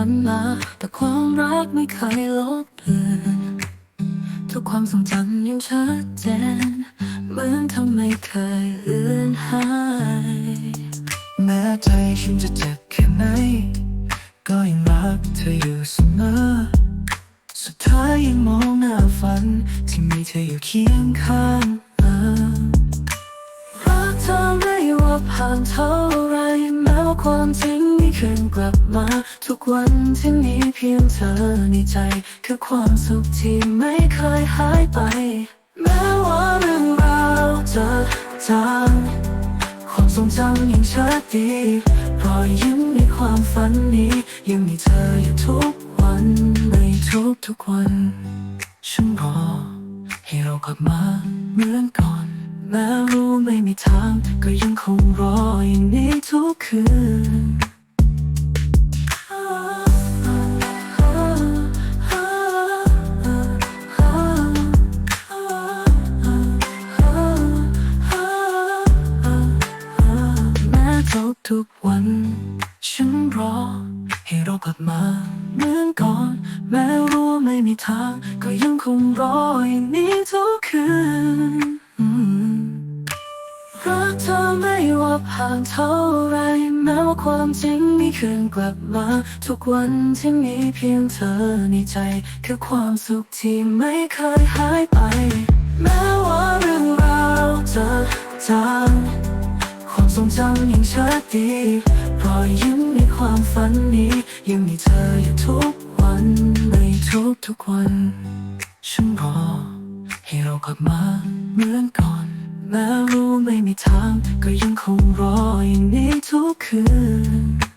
วันมา แต่ความรักไม่เคยลบเลือนทุกความทรงจำยังชัดเจนเหมือนทำไม่เคยเลือนหาย แม้ใจฉันจะเจ็บแค่ไหน ก็ยังรักเธออยู่เสมอ สุดท้ายยังมองหน้าฝัน ที่มีเธออยู่เคียงข้างรักเธอไม่ว่าผ่านเท่าไร ว่าความจริงไม่คืนกลับมา ทุกวันที่มีเพียงเธอในใจ คือความสุขที่ไม่เคยหายไป แม้ว่าเรื่องราวจะจางความทรงจำยังชัดดีรอยยิ้มในความฝันนี้ ยังมีเธออยู่ทุกวันในทุกทุกๆวันฉันรอให้เรากลับมาเหมือนก่อนแม้รู้ไม่มีทางก็ยังคงรออย่างนี้ ทุกคืน แม้ทุกทุกวัน ฉันรอ ให้เรากลับมาเหมือนก่อน แม้รู้ไม่มีทาง ก็ยังคงรออย่างนี้ทุกคืนรักเธอไม่ ว่าผ่านเท่าไรแม้ว่าความจริงไม่คืนกลับมา ทุกวันที่มีเพียงเธอในใจ คือความสุขที่ไม่เคยหายไป แม้ว่าเรื่องราวจะจางความทรงจำยังชัดดีรอยยิ้มในความฝันนี้ ยังมีเธออยู่ทุกวันในทุกทุกๆวัน ฉันรอให้เรากลับมาเหมือนก่อน แม้รู้ไม่มีทางก็ยังคงรออย่างนี้ทุกคืน